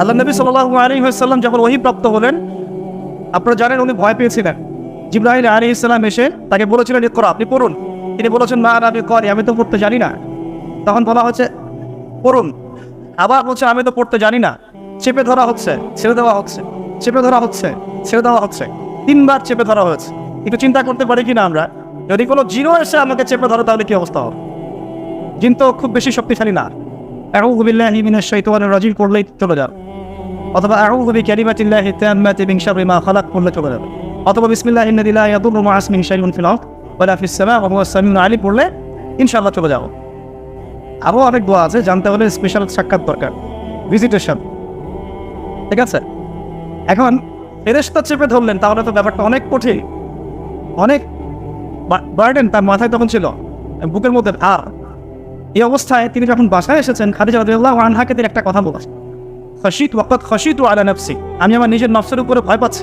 আল্লাহ নবী সাল্লাহ আলী সাল্লাম যখন ওহি প্রাপ্ত হলেন, আপনারা জানেন উনি ভয় পেয়েছিলেন। জিব্রাহিল আলী ইসলাম এসে তাকে বলেছিলেন, ইকরা, আপনি পড়ুন। তিনি বলেছেন, মা আমি করি আমি তো পড়তে জানি না। তখন বলা হচ্ছে, পড়ুন। আবার বলছে, আমি তো পড়তে জানি না। চেপে ধরা হচ্ছে, ছেড়ে দেওয়া হচ্ছে, চেপে ধরা হচ্ছে, ছেড়ে দেওয়া হচ্ছে। তিনবার চেপে ধরা হয়েছে। একটু চিন্তা করতে পারি কিনা আমরা? যদি কোনো জিরো এসে আমাকে চেপে ধরে, তাহলে কি অবস্থা হবে? জিন তো খুব বেশি শক্তিশালী না। পড়লেই চলে অথবা অথবা আলিম পড়লে চলে আরও অনেক দোয়া আছে, জানতে হলে স্পেশাল সাক্ষাৎ দরকার। ভিজিটেশন ঠিক আছে? এখন ফেরেশতা চেপে ধরলেন, তাহলে তো ব্যাপারটা অনেক কঠিন। অনেক বার্ডেন তার মাথায় তখন ছিল। বুকের মধ্যে আর এই অবস্থায় তিনি যখন বাসায় এসেছেন, খাদিজা রাদিয়াল্লাহু আনহাকে তিনি একটা কথা বলেছেন খসিত ওয়াকাত খসিত আলা নাফসি। আমি আমার নিজের নফসের উপরে ভয় পাচ্ছি।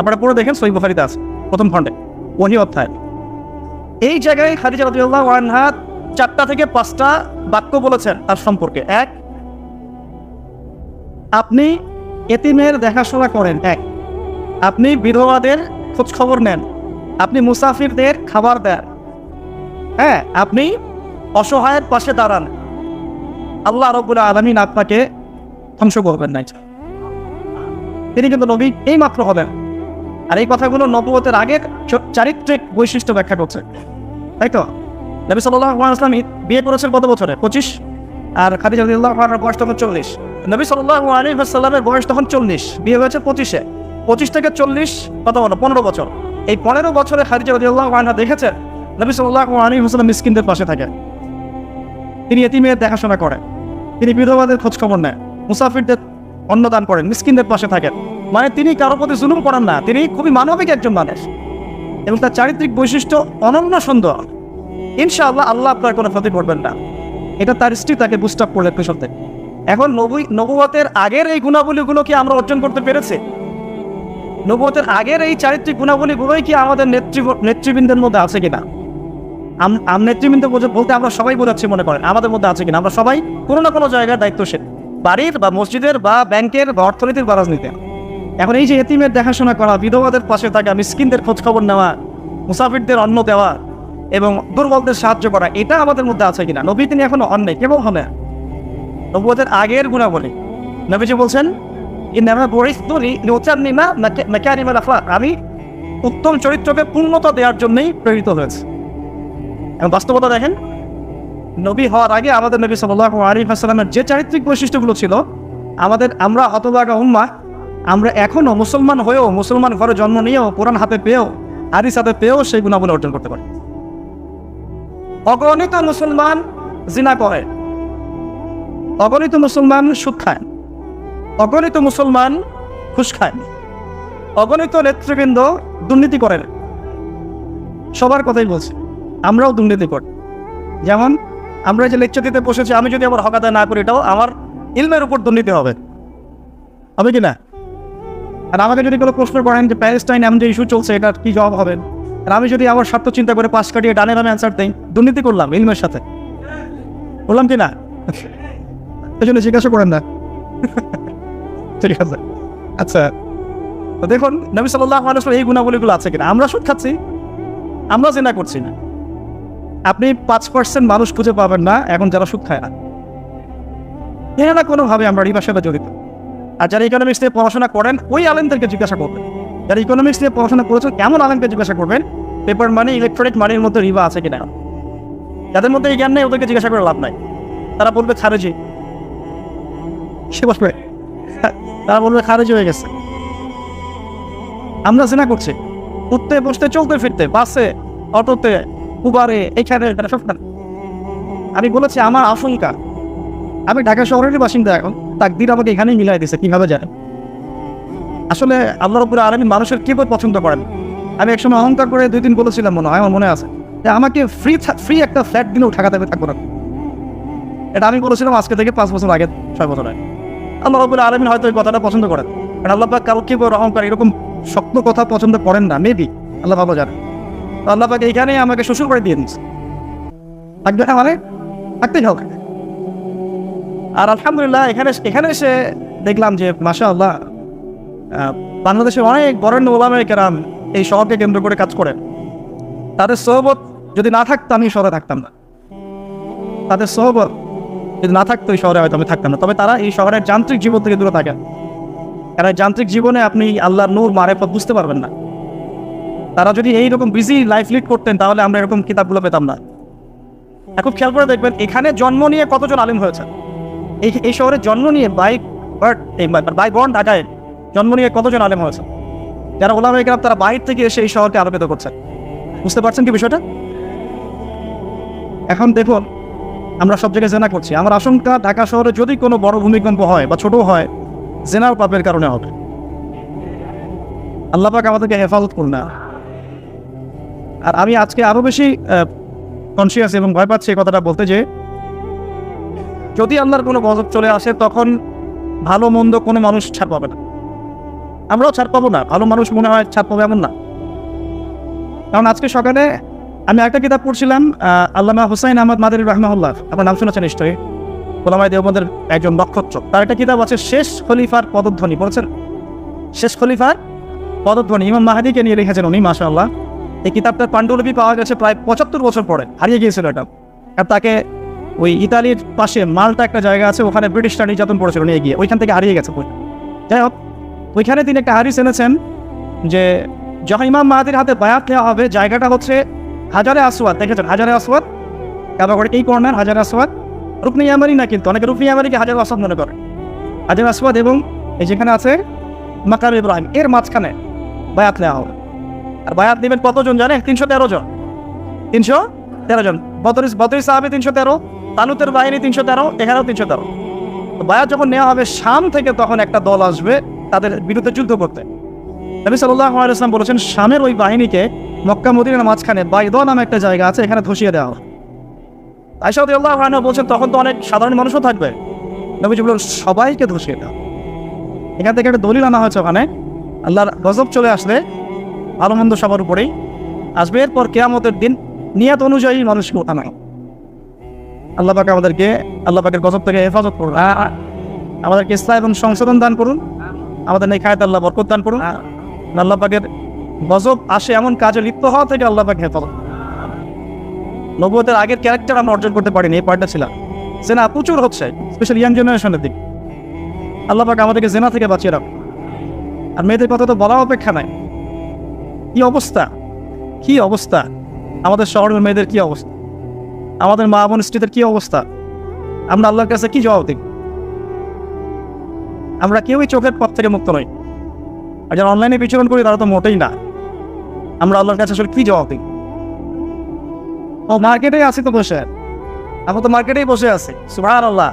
আপনারা পুরো দেখেন সই বুখারিতে আছে, প্রথম খণ্ডে, ওহি অধ্যায়। এই জায়গায় খাদিজা রাদিয়াল্লাহু আনহা চারটা থেকে পাঁচটা বাক্য বলেছেন তার সম্পর্কে। এক, আপনি এতিমের দেখাশোনা করেন। এক, আপনি বিধবাদের খোঁজ খবর নেন। আপনি মুসাফিরদের খাবার দেন। হ্যাঁ আপনি অসহায়ের পাশে দাঁড়ান। আল্লাহ রব্বুল আলমিন আপনাকে ধ্বংস করবেন নাই তিনি কিন্তু নবী এই মাত্র হবেন। আর এই কথাগুলো নবতের আগের চ- চারিত্রিক বৈশিষ্ট্য ব্যাখ্যা করছে। তাই তো? নবী সাল্লাম বিয়ে করেছেন কত বছরে? পঁচিশ। আর খাদিজা রাদিয়াল্লাহু বয়স তখন চল্লিশ। নবী সাল্লাহ বয়স তখন চল্লিশ। বিয়ে হয়েছে পঁচিশে। পঁচিশ থেকে চল্লিশ কত বলো পনেরো বছর। এই পনেরো বছরে খাদিজা রাদিয়াল্লাহু আনহা দেখেছেন? নবী সাল্লাহ আলী হাসাল্লাম মিসকিনদের পাশে থাকেন তিনি এতিমের দেখাশোনা করেন। তিনি বিধবাদের খোঁজ খবর নেন, মুসাফিরদের অন্নদান করেন, মিসকিনদের পাশে থাকেন। মানে তিনি কারোর প্রতি জুলুম করেন না, তিনি খুবই মানবিক একজন মানুষ। এবং তার চারিত্রিক বৈশিষ্ট্য অনন্য সুন্দর। ইনশাআল্লাহ আল্লাহ আপনার কোনো ক্ষতি করবেন না। এটা তার স্ত্রী তাকে বুস্ট আপ করলেন থেকে। এখন নবী, নবুয়তের আগের এই গুণাবলীগুলো কি আমরা অর্জন করতে পেরেছি? নবুয়তের আগের এই চারিত্রিক গুণাবলীগুলোই কি আমাদের নেতৃ নেতৃবৃন্দের মধ্যে আছে কিনা? আম- নেতৃবৃন্দ বলতে আমরা সবাই বোঝাচ্ছি মনে করেন। আমাদের মধ্যে আছে কিনা? আমরা সবাই কোনো না কোনো জায়গায় দায়িত্বশীল। বাড়ির বা মসজিদের বা ব্যাংকের বা অর্থনীতির বা রাজনীতির এখন এই যে এতিমের দেখাশোনা করা, বিধবাদের পাশে থাকা, মিসকিনদের খোঁজ খবর নেওয়া, মুসাফিরদের অন্ন দেওয়া এবং দুর্বলদের সাহায্য করা, এটা আমাদের মধ্যে আছে কিনা? নবী তিনি এখনও হন নাই কেবল হনে নবুয়তের আগের গুণাবলী। নবীজি বলছেন আমি উত্তম চরিত্রকে পূর্ণতা দেওয়ার জন্যই প্রেরিত হয়েছে। এবং বাস্তবতা দেখেন, নবী হওয়ার আগে আমাদের নবী সাল্লাহ আলী হাসালামের যে চারিত্রিক বৈশিষ্ট্যগুলো ছিল, আমাদের আমরা হতবাগা উম্মা আমরা এখনও মুসলমান হয়েও, মুসলমান ঘরে জন্ম নিয়েও, কোরআন হাতে পেয়েও, হাদিস হাতে পেয়েও সেই গুণাবলী অর্জন করতে পারি। অগণিত মুসলমান জিনা করে, অগণিত মুসলমান সুদ খায়, অগণিত মুসলমান খুশ খায়, অগণিত নেতৃবৃন্দ দুর্নীতি করেন সবার কথাই বলছি। আমরাও দুর্নীতি করি। যেমন, আমরা যে লেকচার দিতে বসেছি, আমি যদি আমার হক আদায় না করি, এটাও আমার ইলমের উপর দুর্নীতি হবে। হবে কি না? আর আমাকে যদি কোনো প্রশ্ন করেন যে প্যালেস্টাইন এমন যে ইস্যু চলছে, এটার কি জবাব হবে? আর আমি যদি আমার স্বার্থ চিন্তা করে পাশ কাটিয়ে ডানে ডানে অ্যান্সার দিই, দুর্নীতি করলাম ইলমের সাথে। বললাম কি না? এই জন্য জিজ্ঞাসা করেন না। ঠিক আছে। আচ্ছা তো দেখুন, নবী সাল্লাহ আলাইহি এই গুণাবলীগুলো আছে কিনা? আমরা সুদ খাচ্ছি, আমরা জেনা করছি না। আপনি পাঁচ পার্সেন্ট মানুষ খুঁজে পাবেন না, এখন যারা সুদ খায় না। এরা না কোনোভাবে আমরা রিবার সাথে জড়িত। আর যারা ইকোনমিক্স নিয়ে পড়াশোনা করেন, ওই আলেমদেরকে জিজ্ঞাসা করবেন। যারা ইকোনমিক্স নিয়ে পড়াশোনা করেছেন এমন আলেমকে জিজ্ঞাসা করবেন? পেপার মানি ইলেকট্রনিক মানির মধ্যে রিবা আছে কিনা? যাদের মধ্যে এই জ্ঞান নেই, ওদেরকে জিজ্ঞাসা করে লাভ নাই। তারা বলবে খারেজি সে বসবে তারা বলবে খারেজি হয়ে গেছে। আমরা জেনা করছি। উঠতে, বসতে, চলতে, ফিরতে, বাসে, অটোতে উবারে এখানে আমি বলেছি, আমার আশঙ্কা, আমি ঢাকা শহরেরই বাসিন্দা এখন। তাকদির আমাকে এখানেই মিলাই দিছে কীভাবে জানেন? আসলে আল্লাহ রব্বুল আলমী মানুষের কি বই পছন্দ করেন? আমি একসময় অহংকার করে দুই দিন বলেছিলাম মনে হয়, আমার মনে আছে। আমাকে ফ্রি ফ্রি একটা ফ্ল্যাট দিলেও ঢাকাতে আমি থাকব না। এটা আমি বলেছিলাম আজকে থেকে পাঁচ বছর আগে, ছয় বছর আগে। আল্লাহ রব্বুল আলমিন হয়তো এই কথাটা পছন্দ করেন। কারণ আল্লাহ কাউকে কেউ অহংকার এরকম শক্ত কথা পছন্দ করেন না মেবি আল্লাহ ভালো জানেন। তো আল্লাহ পাক এইখানেই আমাকে শ্বশুর করে দিয়ে দিচ্ছে থাকবে না মানে থাকতেই হবে। আর আলহামদুলিল্লাহ, এখানে এখানে এসে দেখলাম যে মাসা আল্লাহ বাংলাদেশের অনেক বরেণ্য ওলামায় কেরাম এই শহরকে কেন্দ্র করে কাজ করেন। তাদের সহবত যদি না থাকতো, আমি শহরে থাকতাম না। তাদের সহবত যদি না থাকতো, এই শহরে হয়তো আমি থাকতাম না। তবে তারা এই শহরের যান্ত্রিক জীবন থেকে দূরে থাকেন। কারণ যান্ত্রিক জীবনে আপনি আল্লাহর নূর, মারেফত বুঝতে পারবেন না। তারা যদি এইরকম বিজি লাইফ লিড করতেন, তাহলে আমরা এরকম কিতাবগুলো পেতাম না। এখন খেয়াল করে দেখবেন, এখানে জন্ম নিয়ে কতজন আলিম হয়েছে এই এই শহরে জন্ম নিয়ে বাই বাই বর্ন ঢাকায় জন্ম নিয়ে কতজন আলেম হয়েছে যারা ওলামা ইকরাম তারা বাহির থেকে এসে এই শহরকে আলোকিত করছেন। বুঝতে পারছেন কি বিষয়টা? এখন দেখুন, আমরা সব জায়গায় জেনা করছি। আমার আশঙ্কা, ঢাকা শহরে যদি কোনো বড় ভূমিকম্প হয় বা ছোট হয় জেনার পাপের কারণে হবে। আল্লাহ পাক আমাদেরকে হেফাজত করুন না। আর আমি আজকে আরও বেশি কনসিয়াস এবং ভয় পাচ্ছি এই কথাটা বলতে যে, যদি আল্লাহর কোনো গজব চলে আসে, তখন ভালো মন্দ কোনো মানুষ ছাড় পাবে না। আমরাও ছাড় পাবো না। ভালো মানুষ মনে হয় ছাড় পাবে এমন না। কারণ আজকে সকালে আমি একটা কিতাব পড়ছিলাম আল্লামা হুসাইন আহমদ মাদের রহমাউল্লাহ আপনার নাম শুনেছেন নিশ্চয়ই? গোলামাই দেওবন্দের একজন নক্ষত্র। তার একটা কিতাব আছে, শেষ খলিফার পদধ্বনি। বলছেন? শেষ খলিফার পদধ্বনি। ইমাম মাহাদিকে নিয়ে লিখেছেন উনি মাসা আল্লাহ এই কিতাবটার পাণ্ডুলিপি পাওয়া গেছে প্রায় পঁচাত্তর বছর পরে, হারিয়ে গিয়েছিল এটা। আর তাকে ওই ইতালির পাশে মালটা একটা জায়গা আছে, ওখানে ব্রিটিশরা নির্যাতন পড়েছিল নিয়ে গিয়ে। ওইখান থেকে হারিয়ে গেছে যাই হোক, ওইখানে তিনি একটা হারিস এনেছেন যে, যখন ইমাম মাহাদির হাতে বায়াত নেওয়া হবে, জায়গাটা হচ্ছে হাজারে আসওয়াদ। দেখেছেন? হাজারে আসওয়াদ, কাবা করে এই কর্নার, হাজারে আসওয়াদ। রুকনি ইয়ামারি না কিন্তু, অনেকে রুকনি ইয়ামারিকে হাজার আসওয়াদ মনে করে। হাজার আসওয়াদ এবং এই যেখানে আছে মাকাম ইব্রাহিম, এর মাঝখানে বায়াত নেওয়া হবে। আর বায়াত নেবেন কতজন জানে তিনশো তেরো জন। তিনশো তেরো জন। বতরিস বতরিস সাহাবি তিনশো তেরো, তালুতের বাহিনী তিনশো তেরো, এখানেও তিনশো তেরো। বায়াত যখন নেওয়া হবে শাম থেকে তখন একটা দল আসবে তাদের বিরুদ্ধে যুদ্ধ করতে। নবী সাল্লাহ আলাইসলাম বলেছেন, শামের ওই বাহিনীকে মক্কা মদিনার মাঝখানে বাইদ নামে একটা জায়গা আছে, এখানে ধসিয়ে দেওয়া হয় আইসাদ আল্লাহ বলছেন, তখন তো অনেক সাধারণ মানুষও থাকবে। নবীজি বললেন সবাইকে ধসিয়ে দেওয়া এখান থেকে একটা দলিল আনা হয়েছে ওখানে। আল্লাহর গজব চলে আসলে ভালো মন্দ সবার উপরেই আসবে। এরপর কেয়ামতের দিন নিয়ত অনুযায়ী মানুষকে ওঠানো। আল্লাহ পাক আমাদেরকে, আল্লাহ পাকের গজব থেকে হেফাজত করুন। আমাদেরকে ইসলাম এবং সংশোধন দান করুন। আমাদের নেই খায়ত আল্লাহ বরকত দান করুন। আল্লাহ পাকের গজব আসে এমন কাজে লিপ্ত হওয়া থেকে আল্লাহ পাক হেফাজত নবুয়তের আগের ক্যারেক্টার আমরা অর্জন করতে পারিনি, এই পার্টটা ছিলাম। জেনা প্রচুর হচ্ছে স্পেশাল ইয়াং জেনারেশনের দিক। আল্লাহ পাক আমাদেরকে জেনা থেকে বাঁচিয়ে রাখুন। আর মেয়েদের কথা তো বলা অপেক্ষা নাই। কি অবস্থা? কি অবস্থা? আমাদের শহরের মেয়েদের কি অবস্থা? আমাদের মা বোন স্ত্রীদের কি অবস্থা? আমরা আল্লাহর কাছে কি জবাব দিই আমরা কেউই চোখের পথ থেকে মুক্ত নই। আর যারা অনলাইনে বিচরণ করি, তারা তো মোটেই না। আমরা আল্লাহর কাছে আসলে কি জবাব দিই ও মার্কেটে আছি তো বসে। আমরা তো মার্কেটেই বসে আছি। সুভার আল্লাহ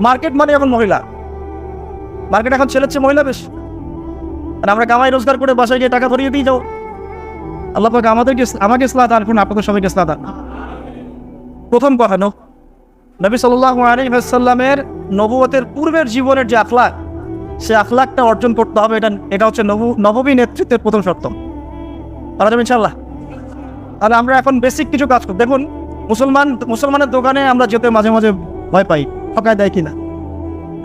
মার্কেট মানে এখন মহিলা। মার্কেট এখন ছেলের চেয়ে মহিলা বেশ। আর আমরা কামাই রোজগার করে বাসায় গিয়ে টাকা ধরিয়ে দিয়ে যাও আল্লাহ পাক আমাদেরকে আমাকে ইসলাম দান করুন, আপনাদের সবাইকে ইসলাম দান। প্রথম কথা নো নবী সাল্লাহ আলিহাসাল্লামের নবুয়তের পূর্বের জীবনের যে আখলাক, সে আখলাকটা অর্জন করতে হবে, এটা এটা হচ্ছে নবু নববী নেতৃত্বের প্রথম শর্ত। পারা যাবে ইনশাল্লাহ আর আমরা এখন বেসিক কিছু কাজ করি। দেখুন, মুসলমান মুসলমানের দোকানে আমরা যেতে মাঝে মাঝে ভয় পাই, ঠকায় দেয় কিনা।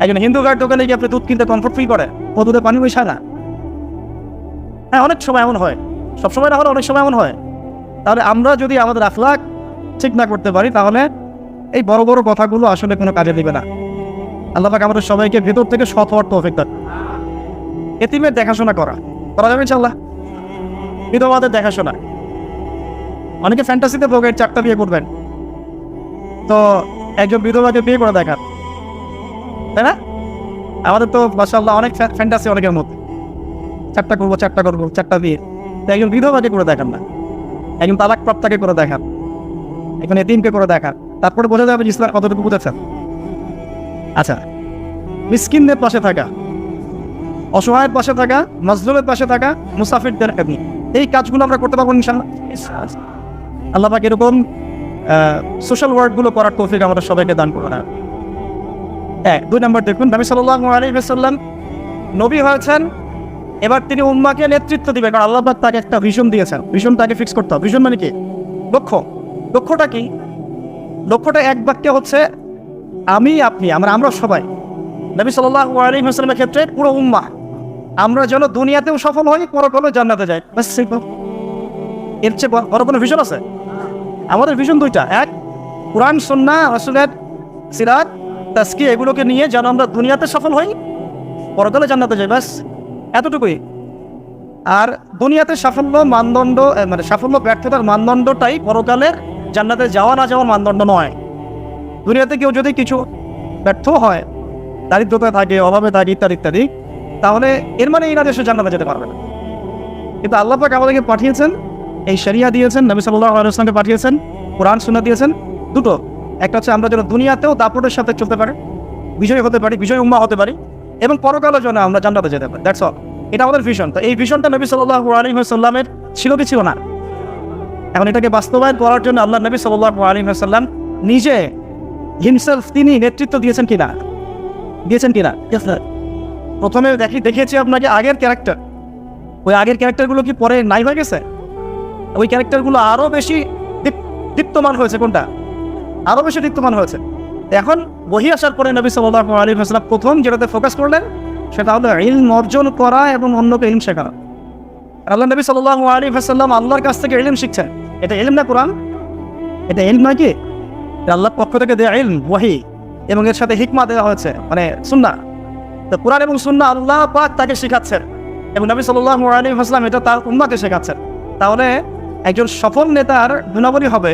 একজন হিন্দু গার্ড দোকানে গিয়ে আপনি দুধ কিনতে কমফোর্ট ফিল করে? ও দুধে পানি বৈশায় না। হ্যাঁ অনেক সময় এমন হয়। সবসময় না হলে অনেক সময় এমন হয়। তাহলে আমরা যদি আমাদের আখলাক ঠিক না করতে পারি, তাহলে এই বড় বড় কথাগুলো আসলে কোনো কাজে দিবে না। আল্লাহ পাক আমাদের সবাইকে ভেতর থেকে সৎ হওয়ার তৌফিক দান। এতিমের দেখাশোনা করা। করা যাবে ইনশাল্লাহ বিধবাদের দেখাশোনা। অনেকে ফ্যান্টাসিতে ভোগের চারটা বিয়ে করবেন। তো একজন বিধবাকে বিয়ে করে দেখান। তাই না? আমাদের তো মাসাল্লাহ অনেক ফ্যান্টাসি অনেকের মধ্যে। চারটা করব চারটা করব, চারটা বিয়ে। একজন বিধবাকে করে দেখান না। একজন তালাক প্রাপ্তাকে করে দেখান। একজন এতিমকে করে দেখান। তারপরে বোঝা যাবে ইসলাম কতটুকু বুঝেছেন। আচ্ছা মিসকিনদের পাশে থাকা, অসহায়ের পাশে থাকা, মজলুমের পাশে থাকা মুসাফিরদের এমনি এই কাজগুলো আমরা করতে পারব ইনশাল্লাহ আল্লাহ পাক এরকম সোশ্যাল ওয়ার্কগুলো করার তৌফিক আমাদের সবাইকে দান করুন। এক, দুই নম্বর দেখুন, নবী ওয়াসাল্লাম নবী হয়েছেন এবার তিনি উম্মাকে নেতৃত্ব দিবেন। কারণ আল্লাহ তাকে একটা ভিশন দিয়েছেন। ভিশন তাকে ফিক্স করতে হবে। ভিশন মানে কি? লক্ষ্য। লক্ষ্যটা কি? লক্ষ্যটা এক বাক্যে হচ্ছে, আমি, আপনি, আমরা আমরা সবাই। নবী সাল্লাহ আলী হাসলামের ক্ষেত্রে পুরো উম্মা আমরা যেন দুনিয়াতেও সফল হই, পরকালেও জান্নাতে যাই। ব্যাস। এর চেয়ে বড়- বড় কোনো ভিশন আছে? আমাদের ভিশন দুইটা। এক, কোরআন সন্না রসুলের সিরাত তাস্কি এগুলোকে নিয়ে যেন আমরা দুনিয়াতে সফল হই পরকালে জান্নাতে যাই। ব্যাস। এতটুকুই। আর দুনিয়াতে সাফল্য, মানদণ্ড মানে সাফল্য, ব্যর্থতার মানদণ্ডটাই পরকালের জান্নাতে যাওয়া না যাওয়ার মানদণ্ড নয়। দুনিয়াতে কেউ যদি কিছু ব্যর্থ হয়, দারিদ্রতা থাকে, অভাবে থাকে, ইত্যাদি ইত্যাদি, তাহলে এর মানে এই না দেশে জান্নাতে যেতে পারবে না। কিন্তু আল্লাহ পাক আমাদেরকে পাঠিয়েছেন, এই শরিয়া দিয়েছেন, নবী সাল্লাহ আলাইসলামকে পাঠিয়েছেন, কোরআন সুন্না দিয়েছেন, দুটো। একটা হচ্ছে আমরা যেন দুনিয়াতেও দাপটের সাথে চলতে পারি, বিজয় হতে পারি, বিজয় উম্মা হতে পারি এবং পরকালের জন্য আমরা জান্নাতে যেতে পারি। দ্যাটস অল এটা আমাদের ভিশন তো এই ভিশনটা নবী সাল্লাহ আলহিহাসাল্লামের ছিল কি ছিল না? এখন এটাকে বাস্তবায়ন করার জন্য আল্লাহ নবী সাল্লাহ আলহিহাসাল্লাম নিজে হিমসেলফ তিনি নেতৃত্ব দিয়েছেন কিনা? দিয়েছেন কিনা? প্রথমে দেখি দেখিয়েছি আপনাকে আগের ক্যারেক্টার ওই আগের ক্যারেক্টারগুলো কি পরে নাই হয়ে গেছে? ওই ক্যারেক্টারগুলো আরও বেশি দীপ- দীপ্তমান হয়েছে কোনটা? আরও বেশি দীপ্তমান হয়েছে। এখন বহি আসার পরে নবী সাল্লাহ আলী হাসলাম প্রথম যেটাতে ফোকাস করলেন, সেটা হলো ইলম অর্জন করা এবং অন্যকে ইলম শেখানো। আল্লাহ নবী সাল্লাহ আলী হাসাল্লাম আল্লাহর কাছ থেকে ইলম শিখছেন। এটা ইলম না কোরআন? এটা ইলম নয় কি? আল্লাহর পক্ষ থেকে দেওয়া ইলম, ওয়াহি। এবং এর সাথে হিকমা দেওয়া হয়েছে মানে সুন্না তো কোরআন এবং সুন্না আল্লাহ পাক তাকে শেখাচ্ছেন। এবং নবী সাল্লাহ আলী হাসলাম এটা তার উম্মাকে শেখাচ্ছেন। তাহলে একজন সফল নেতার গুণাবলী হবে।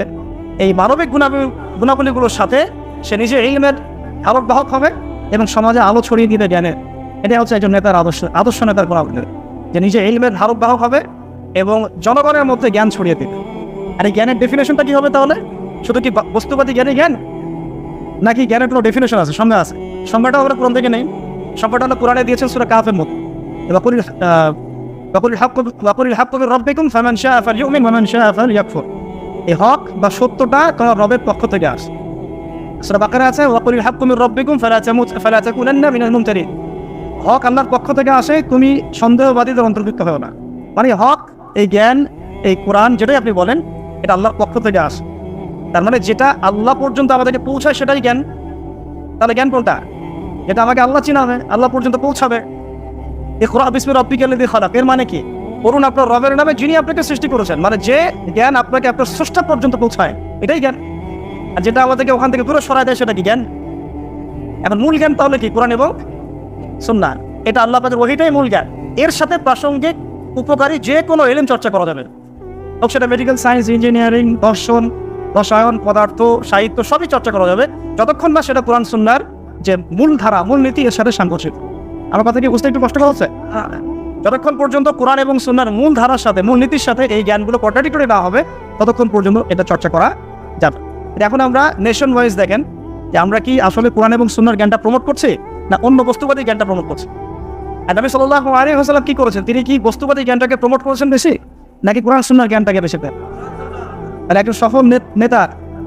এই মানবিক গুণাবলী গুণাবলীগুলোর সাথে সে নিজে ইলমের আলোক বাহক হবে এবং সমাজে আলো ছড়িয়ে দিবে জ্ঞানের এটা হচ্ছে একজন নেতার আদর্শ আদর্শ নেতার গুণাবলী যে নিজে ইলমের ধারক বাহক হবে এবং জনগণের মধ্যে জ্ঞান ছড়িয়ে দিবে। আর এই জ্ঞানের ডেফিনেশনটা কি হবে তাহলে? শুধু কি বস্তুবাদী জ্ঞানী জ্ঞান? নাকি জ্ঞানের কোনো ডেফিনেশন আছে? সংজ্ঞা আছে। সংজ্ঞাটা আমরা কোরআন থেকে নেই। সংজ্ঞাটা হলো কোরআনে দিয়েছেন সুরা কাফের মতো ওয়াকুল আহ, ওয়াকুল হাক্ক ওয়াকুল হাক্ক রব্বিকুম ফামান শাআ ফালইউমিন ওয়া মান শাআ ফালইয়াকফুর। এই হক বা সত্যটা তোমার রবের পক্ষ থেকে আসে। সুরা বাকারে আছে ওয়াকুল হাক্ক মির রব্বিকুম ফালা তামুত, ফালা তাকুনান্না মিনাল মুমতারিন। হক আল্লাহর পক্ষ থেকে আসে, তুমি সন্দেহবাদীদের অন্তর্ভুক্ত হবে না। মানে হক, এই জ্ঞান, এই কোরআন যেটাই আপনি বলেন, এটা আল্লাহর পক্ষ থেকে আসে। তার মানে যেটা আল্লাহ পর্যন্ত আমাদেরকে পৌঁছায় সেটাই জ্ঞান। তাহলে জ্ঞান কোনটা? যেটা আমাকে আল্লাহ চিনাবে, আল্লাহ পর্যন্ত পৌঁছাবে। এ খোরা বিসমির দিয়ে খারাপ এর মানে কি? করুন আপনার রবের নামে যিনি আপনাকে সৃষ্টি করেছেন। মানে যে জ্ঞান আপনাকে আপনার স্রষ্টা পর্যন্ত পৌঁছায়, এটাই জ্ঞান। আর যেটা আমাদেরকে ওখান থেকে দূরে সরায় দেয় সেটা কি জ্ঞান? এখন মূল জ্ঞান তাহলে কি? কোরআন এবং সুন্না এটা আল্লাহ পাকের ওহিটাই মূল জ্ঞান। এর সাথে প্রাসঙ্গিক, উপকারী যে কোনো এলিম চর্চা করা যাবে। হোক সেটা মেডিকেল সায়েন্স ইঞ্জিনিয়ারিং দর্শন, রসায়ন, পদার্থ, সাহিত্য, সবই চর্চা করা যাবে। যতক্ষণ না সেটা কোরআন সুন্নার যে মূল ধারা, মূল নীতি, এর সাথে সাংঘর্ষিক। আমার কথা কি বুঝতে একটু কষ্ট হচ্ছে? যতক্ষণ পর্যন্ত কোরআন এবং সুন্নার মূল ধারার সাথে, মূল নীতির সাথে এই জ্ঞানগুলো কন্ট্রাডিক্টরি না হবে, ততক্ষণ পর্যন্ত এটা চর্চা করা যাবে। এখন আমরা নেশন ওয়াইজ দেখেন যে আমরা কি আসলে কোরআন এবং সুন্নার জ্ঞানটা প্রমোট করছি, না অন্য বস্তুবাদী জ্ঞানটা প্রমোট করছি? নবী সাল্লাহ আলী হাসালাম কি করেছেন? তিনি কি বস্তুবাদী জ্ঞানটাকে প্রমোট করেছেন বেশি, নাকি কোরআন সুন্নার জ্ঞানটাকে বেশি দেন? তাহলে একজন সফল নেতা,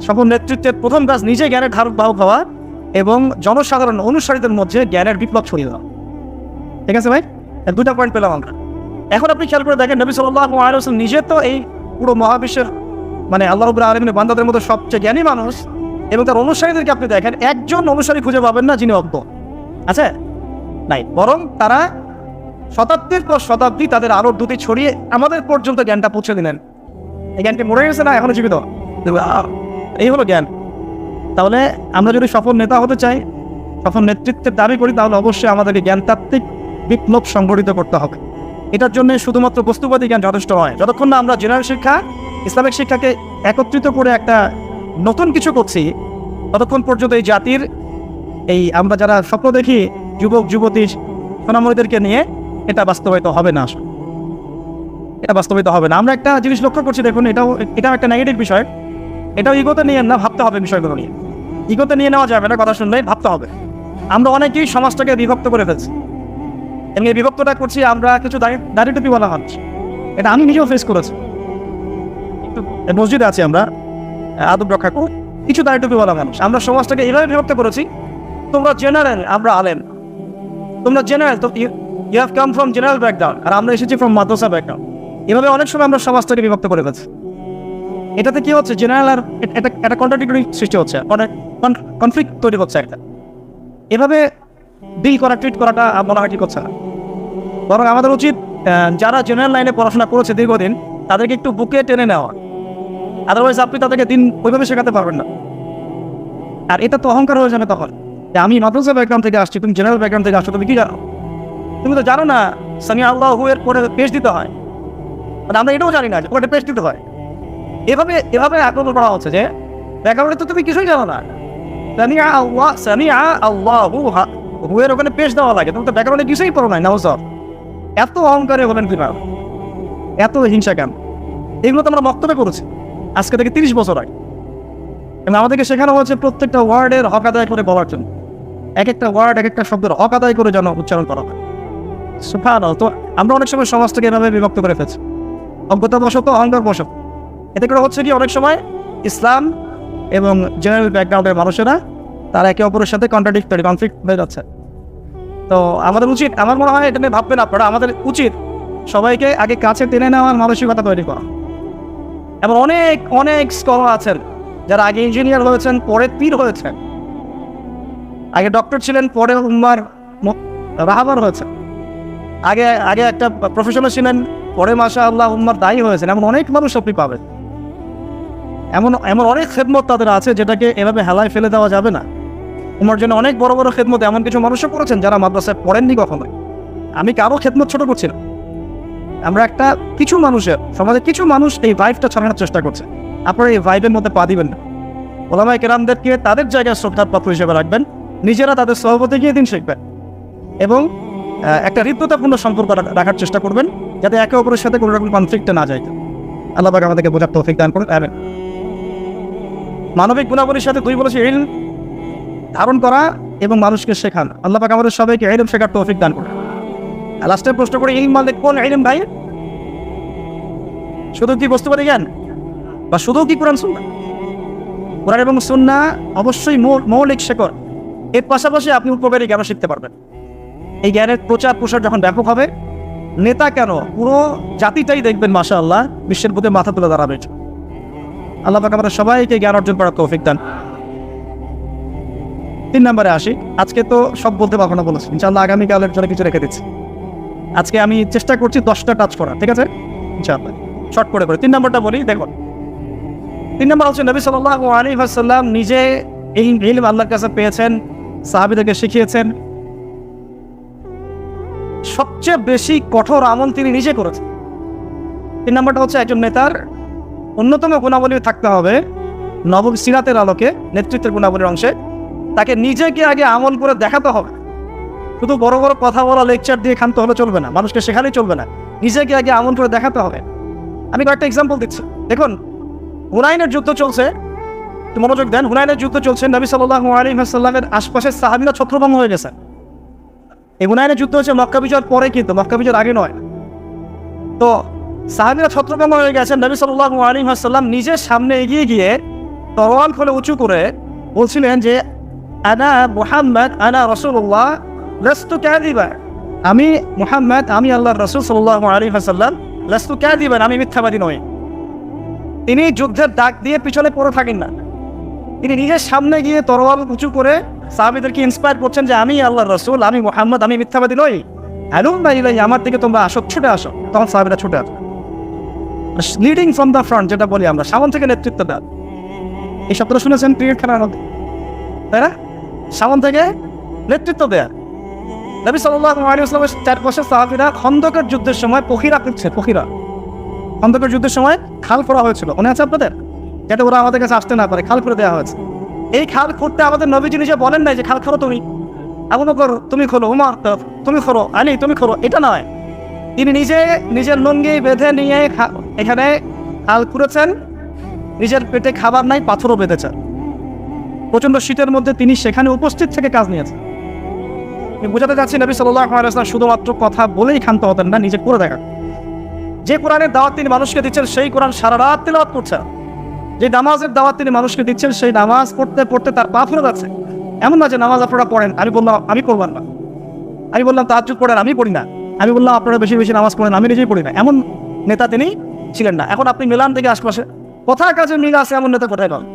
সফল নেতৃত্বের প্রথম কাজ নিজে জ্ঞানের ধারক বাহক হওয়া এবং জনসাধারণ অনুসারীদের মধ্যে জ্ঞানের বিপ্লব ছড়িয়ে দেওয়া। ঠিক আছে ভাই? দুটা পয়েন্ট পেলাম আমরা। এখন আপনি খেয়াল করে দেখেন, নবী সাল্লাহ আলম নিজে তো এই পুরো মহাবিশ্বের মানে আল্লাহ রবুল্লাহ আলমিনের বান্দাদের মধ্যে সবচেয়ে জ্ঞানী মানুষ এবং তার অনুসারীদেরকে আপনি দেখেন, একজন অনুসারী খুঁজে পাবেন না যিনি অজ্ঞ। আছে? নাই। বরং তারা শতাব্দীর পর শতাব্দী তাদের আলোর দুটি ছড়িয়ে আমাদের পর্যন্ত জ্ঞানটা পৌঁছে দিলেন। এই জ্ঞানটি মরে গেছে না, এখনও জীবিত? এই হলো জ্ঞান। তাহলে আমরা যদি সফল নেতা হতে চাই, সফল নেতৃত্বের দাবি করি, তাহলে অবশ্যই আমাদেরকে জ্ঞানতাত্ত্বিক বিপ্লব সংগঠিত করতে হবে। এটার জন্য শুধুমাত্র বস্তুবাদী জ্ঞান যথেষ্ট নয়। যতক্ষণ না আমরা জেনারেল শিক্ষা ইসলামিক শিক্ষাকে একত্রিত করে একটা নতুন কিছু করছি, ততক্ষণ পর্যন্ত এই জাতির, এই আমরা যারা স্বপ্ন দেখি, যুবক, যুবতী, সোনামণিদেরকে নিয়ে এটা বাস্তবায়িত হবে না আসলে। এটা বাস্তবায়িত হবে না। আমরা একটা জিনিস লক্ষ্য করছি, দেখুন, এটাও এটাও একটা নেগেটিভ বিষয়। এটাও ইগোতে নিয়ে না, ভাবতে হবে বিষয়গুলো নিয়ে। ইগোতে নিয়ে নেওয়া যাবে না, কথা শুনলে ভাবতে হবে। আমরা অনেকেই সমাজটাকে বিভক্ত করে ফেলছি। এবং এই বিভক্তটা করছি আমরা কিছু দাঁড়িয়ে টুপি বলা হচ্ছে এটা আমি নিজেও ফেস করেছি। মসজিদে আছি আমরা। আদব রক্ষা করি। কিছু টুপি বলা মানুষ আমরা সমাজটাকে এভাবে বিভক্ত করেছি, তোমরা জেনারেল আমরা আলেম। তোমরা জেনারেল তো you have come from general background আর আমরা এসেছি ফ্রম মাদ্রাসা ব্যাকগ্রাউন্ড এভাবে অনেক সময় আমরা সমাজটাকে বিভক্ত করে ফেলছি। এটাতে কি হচ্ছে? জেনারেল আর এটা একটা কন্ট্রাডিক্টরি সৃষ্টি হচ্ছে অনেক কনফ্লিক্ট তৈরি হচ্ছে একটা। এভাবে ডিল করা ট্রিট করাটা মনে হয় ঠিক হচ্ছে না। বরং আমাদের উচিত যারা জেনারেল লাইনে পড়াশোনা করেছে দীর্ঘদিন, তাদেরকে একটু বুকে টেনে নেওয়া। আদারওয়াইজ আপনি তাদেরকে দিন ওইভাবে শেখাতে পারবেন না। আর এটা তো অহংকার হয়ে যাবে তখন। যে আমি মাদ্রাসা ব্যাকগ্রাউন্ড থেকে আসছি, তুমি জেনারেল ব্যাকগ্রাউন্ড থেকে আসছো, তুমি কি জানো? তুমি তো জানো না সামি আল্লাহ এর পরে পেশ দিতে হয়। মানে আমরা এটাও জানি না যে পরে পেশ দিতে হয়। এভাবে এভাবে আক্রমণ করা হচ্ছে যে ব্যাকগ্রাউন্ডে তো তুমি কিছুই জানো না। সামিয়া আল্লাহ সামিয়া আল্লাহ হুয়ের ওখানে পেশ দেওয়া লাগে। তুমি তো ব্যাকগ্রাউন্ডে কিছুই পড়ো নাই নাও সব। এত অহংকারে হলেন কীভাবে? এত হিংসা কেন? এগুলো তো আমরা বক্তব্য করেছি। আজকে থেকে তিরিশ বছর আগে। এবং আমাদেরকে শেখানো হচ্ছে প্রত্যেকটা ওয়ার্ডের হক আদায় করে বলার জন্য। এক একটা ওয়ার্ড, এক একটা শব্দের হক আদায় করে যেন উচ্চারণ করা হয়। সুফান তো আমরা অনেক সময় সমাজটাকে এভাবে বিভক্ত করে ফেলছি। অজ্ঞতা বশত অহংকার বশত এতে করে হচ্ছে কি, অনেক সময় ইসলাম এবং জেনারেল ব্যাকগ্রাউন্ডের মানুষেরা তারা একে অপরের সাথে কন্ট্রাডিক্টরি কনফ্লিক্ট হয়ে যাচ্ছে। তো আমাদের উচিত, আমার মনে হয় এটা নিয়ে ভাববেন আপনারা, আমাদের উচিত সবাইকে আগে কাছে টেনে নেওয়ার মানসিকতা তৈরি করা। এবং অনেক অনেক স্কলার আছেন যারা আগে ইঞ্জিনিয়ার হয়েছেন, পরে পীর হয়েছেন। আগে ডক্টর ছিলেন, পরে উম্মার রাহাবার হয়েছেন। আগে আগে একটা প্রফেশনাল ছিলেন, পরে মাসা আল্লাহ উম্মার দায়ী হয়েছেন। এমন অনেক মানুষ আপনি পাবেন। এমন এমন অনেক খেদমত তাদের আছে যেটাকে এভাবে হেলায় ফেলে দেওয়া যাবে না। উমার জন্য অনেক বড় বড় খেদমত এমন কিছু মানুষও করেছেন যারা মাদ্রাসায় পড়েননি কখনো আমি কারও খেদমত ছোট করছি না। আমরা একটা কিছু মানুষের, সমাজে কিছু মানুষ এই ভাইবটা ছড়ানোর চেষ্টা করছে। আপনারা এই ভাইবের মধ্যে পা দিবেন না। ওলামাই কেরামদেরকে তাদের জায়গায় শ্রদ্ধার পাত্র হিসেবে রাখবেন। নিজেরা তাদের সভাপতি গিয়ে দিন শিখবেন। এবং একটা হৃদ্যতাপূর্ণ সম্পর্ক রাখার চেষ্টা করবেন, যাতে একে অপরের সাথে কোনো রকম কনফ্লিক্টে না যায় আল্লাহ পাক আমাদেরকে বোঝার তৌফিক দান করুন, আমেন। মানবিক গুণাবলীর সাথে দুই বলেছে ইল ধারণ করা এবং মানুষকে শেখান। আল্লাহ পাক আমাদের সবাইকে ইলম শেখার তৌফিক দান করুন। লাস্টে প্রশ্ন করে, ইলম মানে কোন ইলম ভাই? শুধু কি বস্তুবাদী জ্ঞান? বা শুধু কি কোরআন সুন্না কোরআন এবং সুন্না অবশ্যই মৌলিক শেখর এর পাশাপাশি আপনি উপকারী জ্ঞান শিখতে পারবেন। এই জ্ঞানের প্রচার প্রসার যখন ব্যাপক হবে, নেতা কেন? পুরো জাতিটাই দেখবেন মাসা আল্লাহ বিশ্বের প্রতি মাথা তুলে দাঁড়াবে। আল্লাহ পাক আমাদের সবাইকে জ্ঞান অর্জন করার তৌফিক দান। তিন নম্বরে আসি। আজকে তো সব বলতে পারব না বলেছি। ইনশাআল্লাহ আগামীকালের জন্য কিছু রেখে দিচ্ছি। আজকে আমি চেষ্টা করছি দশটা টাচ করা ঠিক আছে? শর্ট করে করে। তিন নম্বরটা বলি, দেখুন। তিন নম্বর হচ্ছে নবী সাল্লাহ আলী আসাল্লাম নিজে এই ইলম আল্লাহর কাছে পেয়েছেন, সাহাবিদেরকে শিখিয়েছেন। সবচেয়ে বেশি কঠোর আমল তিনি নিজে করেছেন। তিন নম্বরটা হচ্ছে একজন নেতার অন্যতম গুণাবলী থাকতে হবে, নবম সিরাতের আলোকে নেতৃত্বের গুণাবলীর অংশে। তাকে নিজেকে আগে আমল করে দেখাতে হবে। শুধু বড় বড় কথা বলা লেকচার দিয়ে খানতে হলে চলবে না, মানুষকে শেখালেই চলবে না, নিজেকে আগে আমল করে দেখাতে হবে। আমি কয়েকটা এক্সাম্পল দিচ্ছি। দেখুন, হুনাইনের যুদ্ধ চলছে মনোযোগ দেন, হুনাইনের যুদ্ধ চলছে, নবী সাল্লাহ আলী সাল্লামের আশপাশে সাহাবিরা ছত্রভঙ্গ হয়ে গেছে। এই হুনাইনের যুদ্ধ হচ্ছে মক্কা বিজয়ের পরে কিন্তু, মক্কা বিজয়ের আগে নয়। তো সাহাবিরা ছত্রভঙ্গ হয়ে গেছেন নবী সাল্লাহ আলী সাল্লাম নিজের সামনে এগিয়ে গিয়ে তরোয়াল খোলে উঁচু করে বলছিলেন যে, আনা মুহাম্মদ, আনা রসুল্লাহ লস্তু ক্যাদিবা আমি মুহাম্মদ, আমি আল্লাহ রসুল সাল্লাহ আলী হাসাল্লাম লস্তু ক্যাদিবান আমি মিথ্যাবাদী নই তিনি যুদ্ধের ডাক দিয়ে পিছনে পড়ে থাকেন না। তিনি নিজের সামনে গিয়ে তরোয়াল উঁচু করে সাহাবিদেরকে ইন্সপায়ার করছেন যে, আমি আল্লাহ রসুল, আমি মোহাম্মদ, আমি মিথ্যাবাদী নই। হ্যালুম ইলাই আমার দিকে তোমরা আসো, ছুটে আসো। তখন সাহাবিরা ছুটে আসো। লিডিং ফ্রম দ্য ফ্রন্ট যেটা বলি আমরা, সামন থেকে নেতৃত্ব দেন এই শব্দটা শুনেছেন ক্রিকেট খেলার মধ্যে। তাই না? সামন থেকে নেতৃত্ব দেয়া। নবী সাল্লাহ আলী আসলামের চারপাশে সাহাবিরা খন্দকের যুদ্ধের সময় পখিরা করছে পখিরা। খন্দকের যুদ্ধের সময় খাল করা হয়েছিল। মনে আছে আপনাদের? যাতে ওরা আমাদের কাছে আসতে না পারে, খাল করে দেওয়া হয়েছে। এই খাল করতে আমাদের নবীজি নিজে বলেন নাই যে, খাল খরো তুমি। এমন করো তুমি খোলো, উমার তুমি খোলো, আলী, তুমি খোলো। এটা নয়। তিনি নিজে নিজের লুঙ্গি বেঁধে নিয়ে এখানে খাল খুঁড়েছেন। নিজের পেটে খাবার নাই, পাথরও বেঁধেছেন। প্রচণ্ড শীতের মধ্যে তিনি সেখানে উপস্থিত থেকে কাজ নিয়েছেন। আমি বোঝাতে চাচ্ছি নবী সাল্লাহ শুধুমাত্র কথা বলেই ক্ষান্ত হতেন না, নিজে করে দেখা। যে কোরআনের দাওয়াত তিনি মানুষকে দিচ্ছেন, সেই কোরআন সারা রাত তেলাওয়াত করছেন যে নামাজের দাওয়াত তিনি মানুষকে দিচ্ছেন, সেই নামাজ পড়তে পড়তে তার পা ফুলে যাচ্ছে। এমন না যে নামাজ আপনারা পড়েন, আমি বললাম, আমি করবার না। আমি বললাম তাহাজুদ পড়েন, আমি পড়ি না। আমি বললাম, আপনারা বেশি বেশি নামাজ পড়েন, আমি নিজেই পড়ি না। এমন নেতা তিনি ছিলেন না। এখন আপনি মিলান থেকে আশপাশে কথার কাজে মিল আছে এমন নেতা কোথায় পাবেন?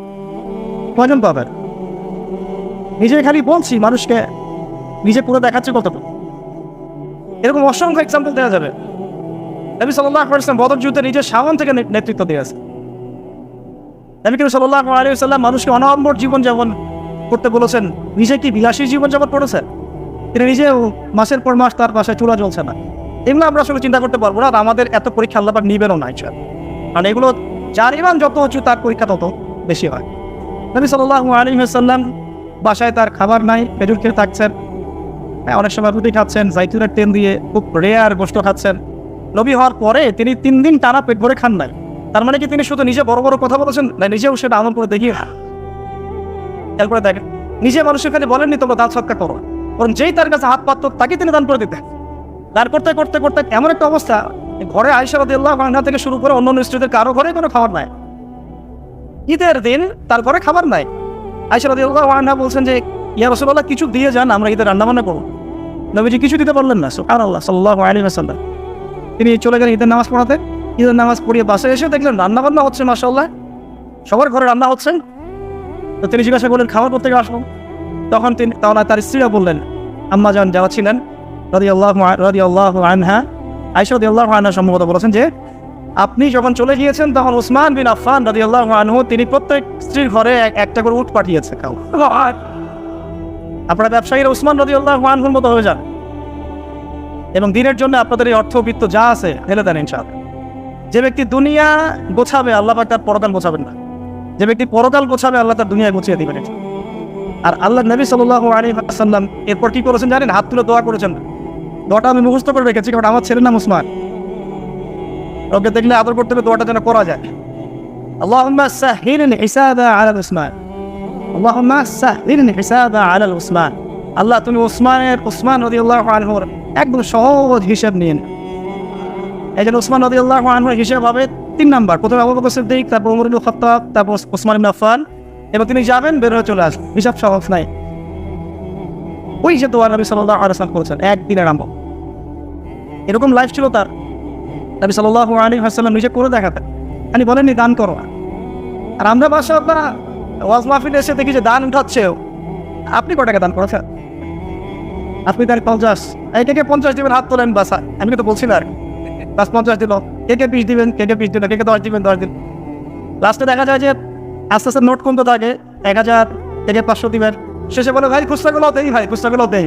কয়জন পাবেন? নিজে খালি বলছি, মানুষকে নিজে করে দেখাচ্ছে কতটুকু? এরকম অসংখ্য এক্সাম্পল দেওয়া যাবে। নবী সাল্লাহ ইসলাম বদর যুদ্ধে নিজের সামন থেকে নেতৃত্ব দিয়েছে নবী করিম সাল্লাহ আলী সাল্লাম মানুষকে অনম্বর জীবনযাপন করতে বলেছেন। নিজে কি বিলাসী জীবনযাপন করেছেন? তিনি নিজেও মাসের পর মাস তার পাশে চুলা জ্বলছে না। এগুলো আমরা আসলে চিন্তা করতে পারব না, আর আমাদের এত পরীক্ষা আল্লাপাক নিবেনও না ইচ্ছা কারণ এগুলো যার ইমান যত উঁচু, তার পরীক্ষা তত বেশি হয়। নবী সাল্লাহ আলী সাল্লাম বাসায় তার খাবার নাই, খেজুর খেয়ে থাকছেন। হ্যাঁ, অনেক সময় রুটি খাচ্ছেন জাইতুনের তেল দিয়ে খুব রেয়ার গোষ্ঠ খাচ্ছেন। নবী হওয়ার পরে তিনি তিন দিন টানা পেট ভরে খান নাই। তার মানে কি তিনি শুধু নিজে বড় বড় কথা বলেছেন? না নিজেও সেটা আমল করে খান এরপরে দেখেন নিজে মানুষের খালি বলেননি তোমরা দান সৎকার করো। বরং যেই তার কাছে হাত পাত তাকে তিনি দান করে দিতেন। দান করতে করতে করতে এমন একটা অবস্থা ঘরে আয়সা রাদিয়াল্লাহু আনহা থেকে শুরু করে অন্য স্ত্রীদের কারও ঘরে কোনো খাবার নাই। ঈদের দিন তার ঘরে খাবার নাই। আয়সা রাদিয়াল্লাহু আনহা বলছেন যে ইয়া রাসূলুল্লাহ কিছু দিয়ে যান আমরা ঈদের রান্না বান্না করব। নবীজি কিছু দিতে পারলেন না, সুবহানাল্লাহ, সাল্লাল্লাহু আলাইহি ওয়াসাল্লাম। তিনি চলে গেলেন ঈদের নামাজ পড়াতে। ঈদের নামাজ পড়িয়ে বাসে এসে দেখলেন রান্না বান্না হচ্ছে, মাশাআল্লাহ। সবার ঘরে রান্না হচ্ছে। তো তিনি জিজ্ঞাসা করলেন, খাবার করতে আসব তখন তিনি তাহলে তার স্ত্রীরা বললেন, আম্মা যান যারা ছিলেন রাদি আল্লাহ রাদি আল্লাহ আনহা আইসা রাদি আল্লাহ আনহা সম্ভবত বলেছেন যে, আপনি যখন চলে গিয়েছেন, তখন ওসমান বিন আফফান রাদি আল্লাহ আনহু, তিনি প্রত্যেক স্ত্রীর ঘরে এক- একটা করে উঠ পাঠিয়েছে। কাউ আপনারা ব্যবসায়ীরা উসমান রদি আল্লাহ মানহুর মতো হয়ে যান। এবং দিনের জন্য আপনাদের এই অর্থবিত্ত যা আছে, ফেলে দেন ইনশাল যে ব্যক্তি দুনিয়া গোছাবে, আল্লাহ তার পরকাল গোছাবেন না। যে ব্যক্তি পরকাল গোছাবে, আল্লাহ তার দুনিয়া গোছিয়ে দিবেন। আর আল্লাহ নবী সাল্লাহ আলী সাল্লাম এরপর কি করেছেন জানেন? হাত তুলে দোয়া করেছেন দোয়াটা আমি মুখস্থ করে রেখেছি, কারণ আমার ছেলের নাম উসমান। ওকে দেখলে আদর করতে হবে দোয়াটা যেন করা যায়। আল্লাহ সাহিন হিসাদা আলাদ উসমান। আল্লাহমা সাহিন উসমান আল্লাহ তুমি উসমানের উসমান রদি আল্লাহ আনহুর একদম সহজ হিসেব নিয়ে নেন এই উসমান রদি আল্লাহ আনহুর হবে তিন নাম্বার। প্রথমে আবু বকর সিদ্দিক, তারপর উমর তারপর উসমান ইবনে আফফান, এবং তিনি যাবেন, বের হয়ে চলে আসবেন। হিসাব সহজ নাই। ওই হিসাব তো নবী সাল্লাহ আলাইসালাম করেছেন, একদিনের আরম্ভ। এরকম লাইফ ছিল তার। নবী সাল্লাহ আলী হাসাল্লাম নিজে করে দেখাতেন। আমি বলেননি, দান করো আর আমরা বাসা আপনারা ওয়াজ মাহফিলে এসে দেখি যে দান উঠাচ্ছে। আপনি কত টাকা দান করেছেন? আপনি তার পঞ্চাশ। এই কে কে পঞ্চাশ দিবেন হাত তোলেন বাসা। আমি কিন্তু বলছি না আর। পঞ্চাশ দিল। কে কে পিস দিবেন, কে কে পিস দিল, কে কে দশ দিবেন, দশ দিন লাস্টে দেখা যায় যে আস্তে আস্তে নোট কমতে থাকে। এক হাজার থেকে পাঁচশো দিবেন। শেষে বলে, ভাই খুচরাগুলো দেই, ভাই খুচরাগুলো দেই।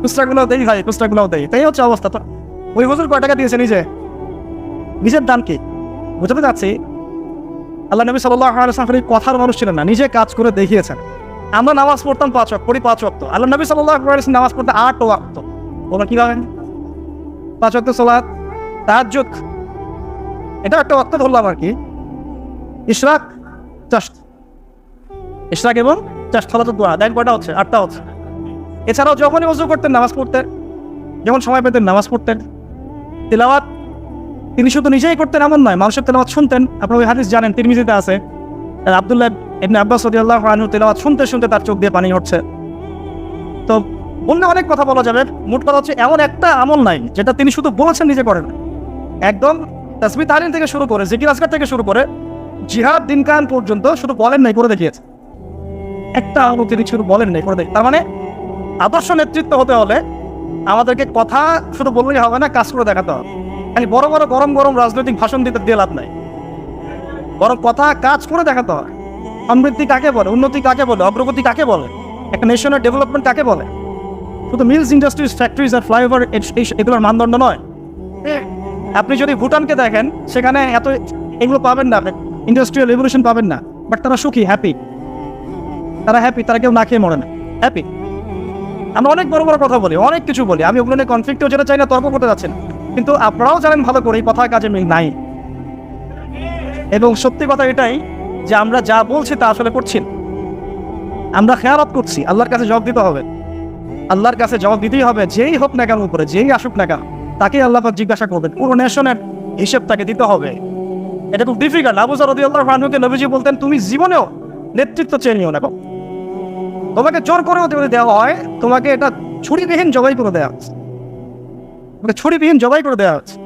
খুচরাগুলো দেই, ভাই খুচরাগুলো দেই। তাই হচ্ছে অবস্থা। তো ওই হুজুর কয় টাকা দিয়েছে নিজে? নিজের দান কি? বুঝতে যাচ্ছি আল্লাহ নবী সাল্লাহ আলসাফের কথার মানুষ ছিলেন না, নিজে কাজ করে দেখিয়েছেন। আমরা নামাজ পড়তাম পাঁচ ওয়াক্ত, পড়ি পাঁচ ওয়াক্ত। আল্লাহ নবী সাল্লাহ নামাজ পড়তে আট ওয়াক্ত। ওরা কি ভাবেন? পাঁচ ওয়াক্ত সোলাত, তাহাজ্জুদ। এটা একটা ওয়াক্ত ধরলাম আর কি। ইশরাক চাষ্ট ইশরাক এবং চাষ্ট খালাত দোয়া দেখ কয়টা হচ্ছে? আটটা হচ্ছে। এছাড়াও যখনই অজু করতেন নামাজ পড়তেন যখন সময় পেতেন নামাজ পড়তেন। তিলাওয়াত তিনি শুধু নিজেই করতেন এমন নয়, মানুষের তেলাওয়াত শুনতেন। আপনার ওই হাদিস জানেন, তিরমিজিতে আছে। আবদুল্লাহ ইবনে আব্বাস রাদিয়াল্লাহু আনহু তেলাওয়াত শুনতে শুনতে তার চোখ দিয়ে পানি হচ্ছে। তো অন্য অনেক কথা বলা যাবে। মোট কথা হচ্ছে, এমন একটা আমল নাই যেটা তিনি শুধু বলেছেন, নিজে করেন। একদম তাসমি তালিম থেকে শুরু করে, জিকির আজকার থেকে শুরু করে, জিহাদ দিনকান পর্যন্ত শুধু বলেন নাই, করে দেখিয়েছে। একটা আমল তিনি শুধু বলেন নাই, করে দেখি তার মানে আদর্শ নেতৃত্ব হতে হলে আমাদেরকে কথা শুধু বললেই হবে না, কাজ করে দেখাতে হবে। খালি বড় বড় গরম গরম রাজনৈতিক ভাষণ দিতে দিয়ে লাভ নাই। বরং কথা কাজ করে দেখাতে হয়। সমৃদ্ধি কাকে বলে, উন্নতি কাকে বলে, অগ্রগতি কাকে বলে, একটা নেশনের ডেভেলপমেন্ট কাকে বলে? শুধু মিলস ইন্ডাস্ট্রিজ ফ্যাক্টরিজ আর ফ্লাইওভার এগুলোর মানদণ্ড নয়। আপনি যদি ভুটানকে দেখেন, সেখানে এত এগুলো পাবেন না ইন্ডাস্ট্রিয়াল রেভলিউশন পাবেন না বাট তারা সুখী হ্যাপি তারা হ্যাপি তারা কেউ না খেয়ে মরে না। হ্যাপি আমরা অনেক বড় বড় কথা বলি, অনেক কিছু বলি। আমি ওগুলো নিয়ে কনফ্লিক্টও যেটা চাই না, তর্ক করতে যাচ্ছেন কিন্তু আপনারাও জানেন ভালো করে, এই কথা কাজে মিল নাই। এবং সত্যি কথা এটাই যে আমরা যা বলছি তা আসলে করছি আমরা খেয়ালত করছি, আল্লাহর কাছে জবাব দিতে হবে। আল্লাহর কাছে জবাব দিতেই হবে, যেই হোক না কেন উপরে, যেই আসুক না কেন তাকে আল্লাহ জিজ্ঞাসা করবেন। পুরো নেশনের হিসেব তাকে দিতে হবে। এটা খুব ডিফিকাল্ট আবু সারদি আল্লাহ ফানুকে নবীজি বলতেন, তুমি জীবনেও নেতৃত্ব চেয়ে নিও না তোমাকে জোর করেও যদি দেওয়া হয়, তোমাকে এটা ছুরিবিহীন জবাই করে দেওয়া তোমাকে ছুরিবিহীন জবাই করে দেওয়া হচ্ছে।